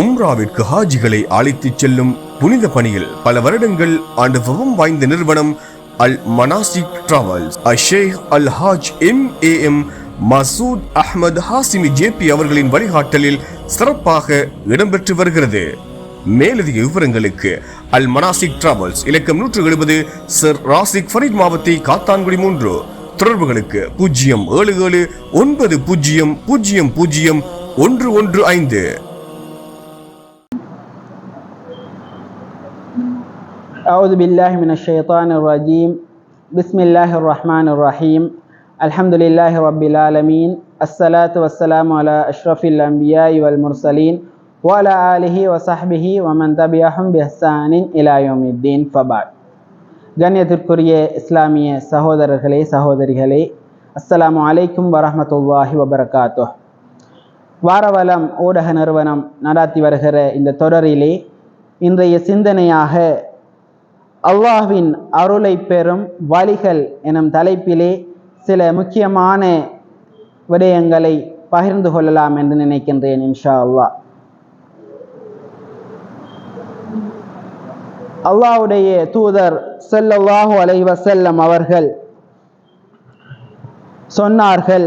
உம்ராவிற்கு ஹாஜிகளை அழைத்துச் செல்லும் புனித பணியில் பல வருடங்கள் அனுபவம் வாய்ந்த நிறுவனம் Al Manasik travels Ashsheikh Al Haj M A M Masood Ahmed Hashimi JP அவர்களின் வழிகாட்டலில் சிறப்பாக இடம்பெற்று வருகிறது. மேலதிக விவரங்களுக்கு அல் மனாசிக் டிராவல்ஸ் இலக்கம் நூற்று எழுபது சர் ராசிக் ஃபரீத் மாவத்தை காத்தான்குடி மூன்று. தொடர்புகளுக்கு பூஜ்ஜியம் ஏழு ஏழு ஒன்பது பூஜ்ஜியம் பூஜ்ஜியம் பூஜ்ஜியம் ஒன்று ஒன்று ஐந்து. أعوذ بالله من الشيطان الرجيم بسم الله الرحمن الرحيم الحمد لله رب العالمين الصلاة والسلام على أشرف الأنبياء والمرسلين وعلى آله وصحبه ومن تبعهم بإحسان إلى يوم الدين فبعد கண்ணியத்திற்குரிய இஸ்லாமிய சகோதரர்களே சகோதரிகளே அஸ்ஸலாமு அலைக்கும் வரஹ்மத்துல்லாஹி வபரகாத்தோ வாரவலம் ஊடக நிறுவனம் நடாத்தி வருகிற இந்த தொடரிலே இன்றைய சிந்தனையாக அல்லாஹ்வின் அருளை பெறும் வழிகள் எனும் தலைப்பிலே சில முக்கியமான விடயங்களை பகிர்ந்து கொள்ளலாம் என்று நினைக்கின்றேன் இன்ஷா அல்லாஹ் அல்லாஹ்வுடைய தூதர் செல்லல்லாஹு அலைஹி செல்லம் அவர்கள் சொன்னார்கள்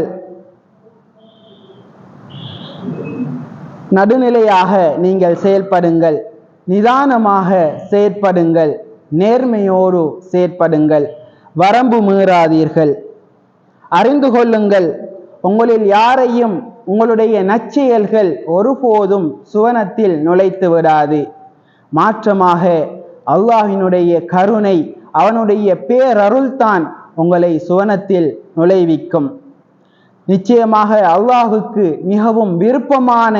நடுநிலையாக நீங்கள் செயல்படுங்கள் நிதானமாக செயற்படுங்கள். நேர்மையோடு செயற்படுங்கள். வரம்பு மீறாதீர்கள். அறிந்து கொள்ளுங்கள். உங்களில் யாரையும் உங்களுடைய நச்செயல்கள் ஒருபோதும் சுவனத்தில் நுழைத்து விடாது. மாற்றமாக அல்லாஹினுடைய கருணை அவனுடைய பேரருள்தான் உங்களை சுவனத்தில் நுழைவிக்கும். நிச்சயமாக அல்லாஹுக்கு மிகவும் விருப்பமான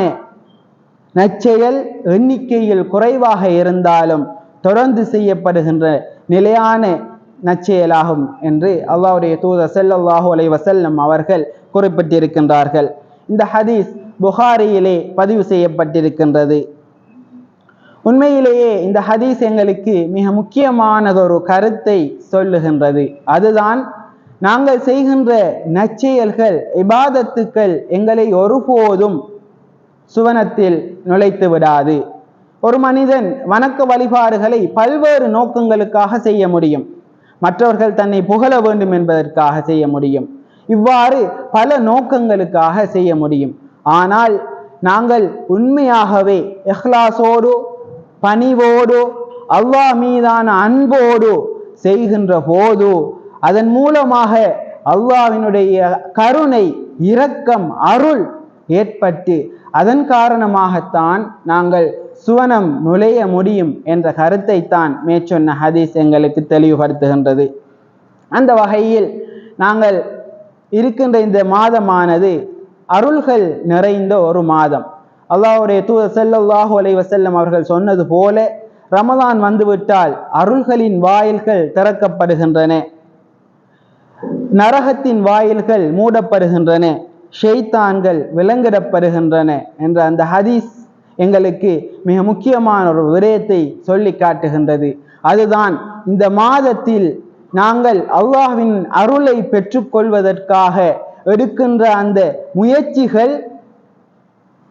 நச்செயல் எண்ணிக்கையில் குறைவாக இருந்தாலும் தொடர்ந்து செய்யப்படுகின்ற நிலையான நச்செயலாகும் என்று அல்லாவுடைய தூதர் செல்லல்லாஹு அலை வசல்லம் அவர்கள் குறிப்பிட்டிருக்கின்றார்கள். இந்த ஹதீஸ் புகாரியிலே பதிவு செய்யப்பட்டிருக்கின்றது. உண்மையிலேயே இந்த ஹதீஸ் எங்களுக்கு மிக முக்கியமானதொரு கருத்தை சொல்லுகின்றது. அதுதான் நாங்கள் செய்கின்ற நச்செயல்கள் இபாதத்துக்கள் எங்களை ஒருபோதும் சுவனத்தில் நுழைத்து விடாது. ஒரு மனிதன் வணக்க வழிபாடுகளை பல்வேறு நோக்கங்களுக்காக செய்ய முடியும். மற்றவர்கள் தன்னை புகழ வேண்டும் என்பதற்காக செய்ய முடியும். இவ்வாறு பல நோக்கங்களுக்காக செய்ய முடியும். ஆனால் நாங்கள் உண்மையாகவே எஹ்லாசோடு பணிவோடு அவ்வா மீதான அன்போடு செய்கின்ற போது அதன் மூலமாக அவ்வாவினுடைய கருணை இரக்கம் அருள் ஏற்பட்டு அதன் காரணமாகத்தான் நாங்கள் சுவனம் நுழைய முடியும் என்ற கருத்தை தான் மேற்சொன்ன ஹதீஸ் எங்களுக்கு தெளிவுபடுத்துகின்றது. அந்த வகையில் நாங்கள் இருக்கின்ற இந்த மாதமானது அருள்கள் நிறைந்த ஒரு மாதம். அல்லாஹுடைய தூத ஸல்லல்லாஹு அலை வசல்லம் அவர்கள் சொன்னது போல ரமதான் வந்துவிட்டால் அருள்களின் வாயில்கள் திறக்கப்படுகின்றன. நரகத்தின் வாயில்கள் மூடப்படுகின்றன. ஷெய்தான்கள் விலங்கிடப்படுகின்றன என்ற அந்த ஹதீஸ் எங்களுக்கு மிக முக்கியமான ஒரு விடயத்தை சொல்லி காட்டுகின்றது. அதுதான் இந்த மாதத்தில் நாங்கள் அல்லாஹ்வின் அருளை பெற்றுக்கொள்வதற்காக எடுக்கின்ற அந்த முயற்சிகள்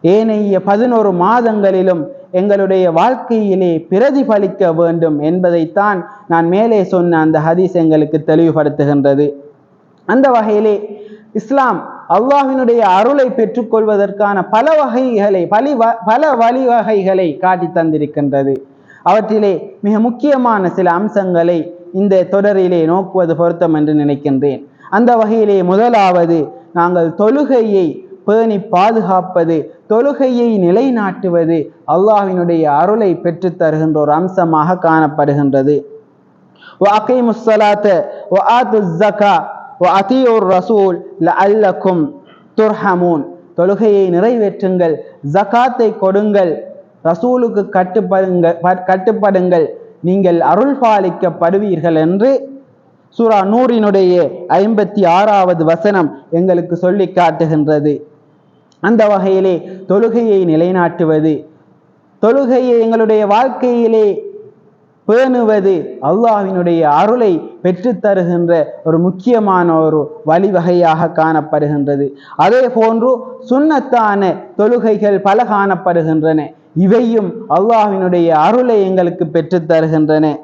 ஏனைய பதினோரு மாதங்களிலும் எங்களுடைய வாழ்க்கையிலே பிரதிபலிக்க வேண்டும் என்பதைத்தான் நான் மேலே சொன்ன அந்த ஹதீஸ் எங்களுக்கு தெளிவுபடுத்துகின்றது. அந்த வகையிலே இஸ்லாம் அல்லாஹினுடைய அருளை பெற்றுக்கொள்வதற்கான பல வகைகளை பலி வ- பல வழிவகைகளை காட்டி தந்திருக்கின்றது. அவற்றிலே மிக முக்கியமான சில அம்சங்களை இந்த தொடரிலே நோக்குவது பொருத்தம் என்று நினைக்கின்றேன். அந்த வகையிலே முதலாவது நாங்கள் தொழுகையை பேணி பாதுகாப்பது தொழுகையை நிலைநாட்டுவது அல்லாஹினுடைய அருளை பெற்றுத் தருகின்ற ஒரு அம்சமாக காணப்படுகின்றது. ஒ ஒரு ரசூல் ல அல்லக்கும் துர்ஹமூன் தொழுகையை நிறைவேற்றுங்கள். ஜகாத்தை கொடுங்கள். ரசூலுக்கு கட்டுப்படுங்க கட்டுப்படுங்கள். நீங்கள் அருள் பாலிக்கப்படுவீர்கள் என்று சூரா நூறினுடைய ஐம்பத்தி ஆறாவது வசனம் எங்களுக்கு சொல்லி காட்டுகின்றது. அந்த வகையிலே தொழுகையை நிலைநாட்டுவது. தொழுகையை எங்களுடைய வாழ்க்கையிலே பேணுவது அல்லாஹினுடைய அருளை பெற்று தருகின்ற ஒரு முக்கியமான ஒரு வழிவகையாக காணப்படுகின்றது. அதே போன்று சுண்ணத்தான தொழுகைகள் பல காணப்படுகின்றன. இவையும் அல்லாஹினுடைய அருளை எங்களுக்கு பெற்று தருகின்றன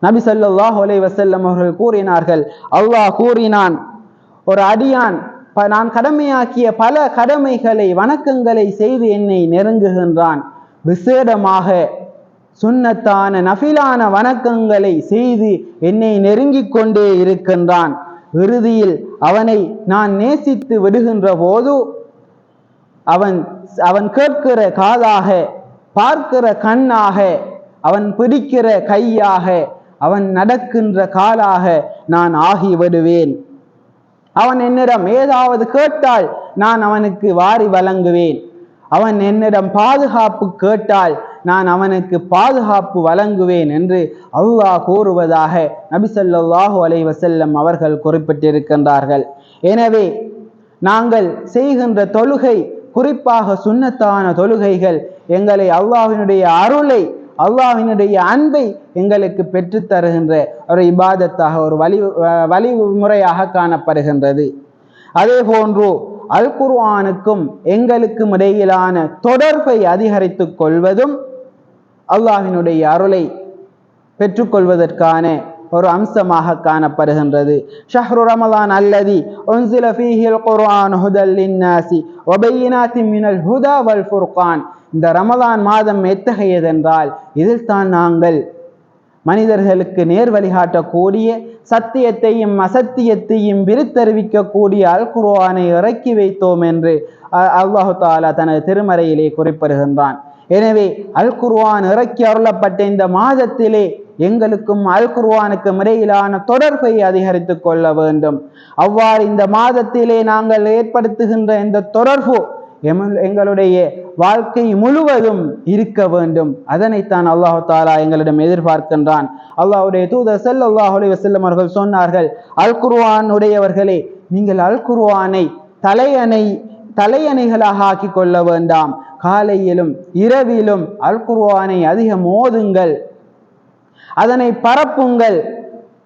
நபி சொல்லாஹ் ஒலை வசல்லம் அவர்கள் கூறினார்கள் அல்லாஹ் கூறினான் ஒரு அடியான் ப- நான் கடமையாக்கிய பல கடமைகளை வணக்கங்களை செய்து என்னை நெருங்குகின்றான். விசேடமாக சுண்ணத்தான நஃபிலான வணக்கங்களை செய்து என்னை நெருங்கிக் கொண்டே இருக்கின்றான். இறுதியில் அவனை நான் நேசித்து விடுகின்ற போது அவன் அவன் கேட்கிற காதாக பார்க்கிற கண்ணாக அவன் பிடிக்கிற கையாக அவன் நடக்கின்ற காலாக நான் ஆகி விடுவேன் அவன் என்னிடம் ஏதாவது கேட்டால் நான் அவனுக்கு வாரி வழங்குவேன். அவன் என்னிடம் பாதுகாப்பு கேட்டால் நான் அவனுக்கு பாதுகாப்பு வழங்குவேன் என்று அல்லாஹ் கூறுவதாக நபி ஸல்லல்லாஹு அலைஹி அவர்கள் குறிப்பிட்டிருக்கின்றார்கள். எனவே நாங்கள் செய்கின்ற தொழுகை குறிப்பாக சுண்ணத்தான தொழுகைகள் எங்களை அல்லாஹினுடைய அருளை அல்லாஹினுடைய அன்பை எங்களுக்கு பெற்றுத் தருகின்ற ஒரு இபாதத்தாக ஒரு வழி வழிமுறையாக காணப்படுகின்றது. அதே போன்று அல் குர்ஆனுக்கும் எங்களுக்கும் இடையிலான தொடர்பை அதிகரித்துக் கொள்வதும் அல்லாஹினுடைய அருளை பெற்றுக்கொள்வதற்கான ஒரு அம்சமாக காணப்படுகின்றது. ஷஹ்ரு ரமலான் அல்லதி உன்சில ஃபீஹில் குர்ஆன் ஹுதல் லின்னாசி வபையினாத்தின் மினல் ஹுதா வல் ஃபுர்கான். இந்த ரமலான் மாதம் எத்தகையதென்றால் இதில் தான் நாங்கள் மனிதர்களுக்கு நேர் வழிகாட்டக்கூடிய சத்தியத்தையும் அசத்தியத்தையும் பிரித்தறிவிக்கக்கூடிய அல் குர்ஆனை இறக்கி வைத்தோம் என்று அ- அல்லாஹு தாலா தனது திருமறையிலே குறிப்பிடுகின்றான். எனவே அல் குர்ஆன் இறக்கி அருளப்பட்ட இந்த மாதத்திலே எங்களுக்கும் அல் குர்வானுக்கும் இடையிலான தொடர்பை அதிகரித்துக் கொள்ள வேண்டும். அவ்வாறு இந்த மாதத்திலே நாங்கள் ஏற்படுத்துகின்ற இந்த தொடர்பு எங்களுடைய வாழ்க்கை முழுவதும் இருக்க வேண்டும். அதனைத்தான் அல்லாஹு தாலா எங்களிடம் எதிர்பார்க்கின்றான். அல்லாஹுடைய தூதர் செல் அல்லாஹுடைய செல்லமர்கள் அவர்கள் சொன்னார்கள் அல் குர்வான் உடையவர்களே நீங்கள் அல் குர்வானை தலையணை தலையணைகளாக ஆக்கி கொள்ள வேண்டாம். காலையிலும் இரவிலும் அல் குர்வானை அதிகம் ஓதுங்கள். அதனை பரப்புங்கள்.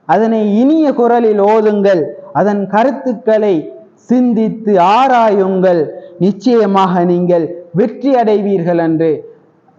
அதனை இனிய குரலில் ஓதுங்கள். அதன் கருத்துக்களை சிந்தித்து ஆராயுங்கள். நிச்சயமாக நீங்கள் வெற்றி அடைவீர்கள் என்று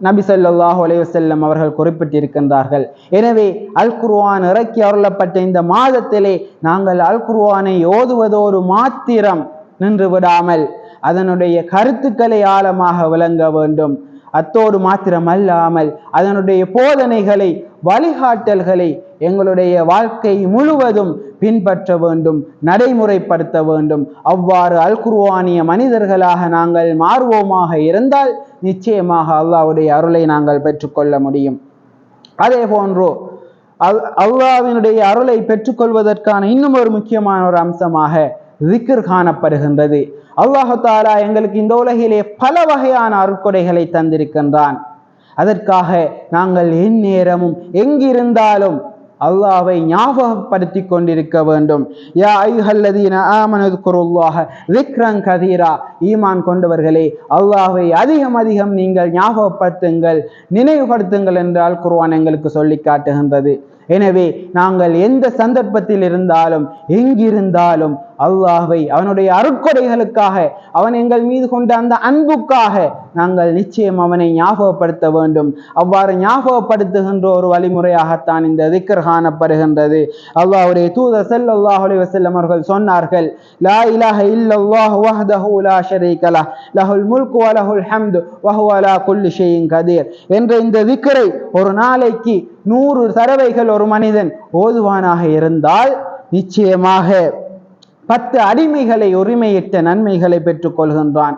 நபி ஸல்லல்லாஹு அலைஹி அவர்கள் குறிப்பிட்டிருக்கின்றார்கள். எனவே அல் குர்வான் இறக்கி அருளப்பட்ட இந்த மாதத்திலே நாங்கள் அல் குர்வானை ஓதுவதோடு மாத்திரம் நின்று விடாமல் அதனுடைய கருத்துக்களை ஆழமாக விளங்க வேண்டும். அத்தோடு மாத்திரம் அல்லாமல் அதனுடைய போதனைகளை வழிகாட்டல்களை எங்களுடைய வாழ்க்கை முழுவதும் பின்பற்ற வேண்டும் நடைமுறைப்படுத்த வேண்டும். அவ்வாறு அல் குர்ஆனிய மனிதர்களாக நாங்கள் மாறுவோமாக இருந்தால் நிச்சயமாக அல்லாவுடைய அருளை நாங்கள் பெற்றுக்கொள்ள முடியும். அதே போன்று அல் அல்லாஹ்வினுடைய அருளை பெற்றுக்கொள்வதற்கான இன்னும் ஒரு முக்கியமான ஒரு அம்சமாக திக்ர் காணப்படுகின்றது. அல்லாஹு தாலா எங்களுக்கு இந்த உலகிலே பல வகையான அருட்கொடைகளை தந்திருக்கின்றான். அதற்காக நாங்கள் எந்நேரமும் எங்கிருந்தாலும் அல்லாவை ஞாபகப்படுத்தி கொண்டிருக்க வேண்டும். யா ஐஹல்லதீன ஆமனது குருவாக விக்ரம் கதீரா. ஈமான் கொண்டவர்களே அல்லாவை அதிகம் அதிகம் நீங்கள் ஞாபகப்படுத்துங்கள் நினைவுபடுத்துங்கள் என்றால் அல் எங்களுக்கு சொல்லி காட்டுகின்றது. எனவே நாங்கள் எந்த சந்தர்ப்பத்தில் இருந்தாலும் எங்கிருந்தாலும் அல்லாஹை அவனுடைய அருட்கொடைகளுக்காக அவன் எங்கள் மீது கொண்ட அந்த அன்புக்காக நாங்கள் நிச்சயம் அவனை ஞாபகப்படுத்த வேண்டும். அவ்வாறு ஞாபகப்படுத்துகின்ற ஒரு வழிமுறையாகத்தான் இந்த திக்கர் காணப்படுகின்றது. அல்லாஹுடைய தூதர் செல் அலைஹி வசல்லம் அவர்கள் சொன்னார்கள் லா இலாஹ இல்லல்லாஹு வஹ்தஹு லா ஷரீகலா லஹுல் முல்கு வ லஹுல் ஹம்து வஹுவ லா குல்லி ஷைஇன் கதீர் என்ற இந்த திக்கரை ஒரு நாளைக்கு நூறு தடவைகள் ஒரு மனிதன் ஓதுவானாக இருந்தால் நிச்சயமாக பத்து அடிமைகளை உரிமையிட்ட நன்மைகளை பெற்றுக் கொள்கின்றான்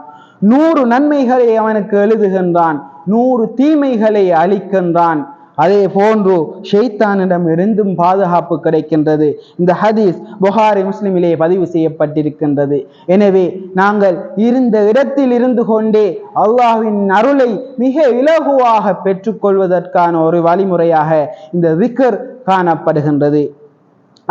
நூறு நன்மைகளை அவனுக்கு எழுதுகின்றான். நூறு தீமைகளை அளிக்கின்றான் அதே போன்று ஷெய்தானிடம் இருந்தும் பாதுகாப்பு கிடைக்கின்றது. இந்த ஹதீஸ் புகாரி முஸ்லிமிலே பதிவு செய்யப்பட்டிருக்கின்றது. எனவே நாங்கள் இருந்த இடத்தில் இருந்து கொண்டே அல்லாஹின் அருளை மிக இலகுவாக பெற்றுக்கொள்வதற்கான ஒரு வழிமுறையாக இந்த விக்கர் காணப்படுகின்றது.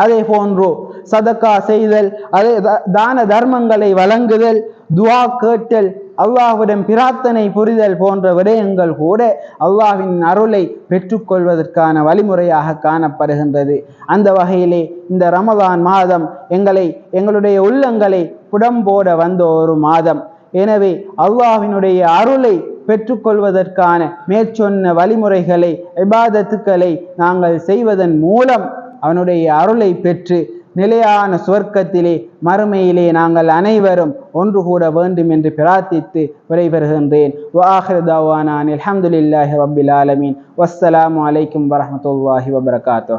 அதே போன்று சதக்கா செய்தல் அதே த- தான தர்மங்களை வழங்குதல் துவா கேட்டல் அல்லாஹுடன் பிரார்த்தனை புரிதல் போன்ற விடயங்கள் கூட அல்லாஹின் அருளை பெற்றுக்கொள்வதற்கான வழிமுறையாக காணப்படுகின்றது. அந்த வகையிலே இந்த ரமலான் மாதம் எங்களை எங்களுடைய உள்ளங்களை புடம்போட வந்த ஒரு மாதம். எனவே அல்லாஹினுடைய அருளை பெற்றுக்கொள்வதற்கான மேற்சொன்ன வழிமுறைகளை இபாதத்துக்களை நாங்கள் செய்வதன் மூலம் அவனுடைய அருளை பெற்று நிலையான சுவர்க்கத்திலே மறுமையிலே நாங்கள் அனைவரும் ஒன்று கூட வேண்டும் என்று பிரார்த்தித்து விடைபெறுகின்றேன். வாஹிர் தாவானான் அல்ஹம்துலில்லாஹி ஆலமீன். வஸ்ஸலாமு அலைக்கும் வரமத்துல்லாஹி வபரகாத்தோ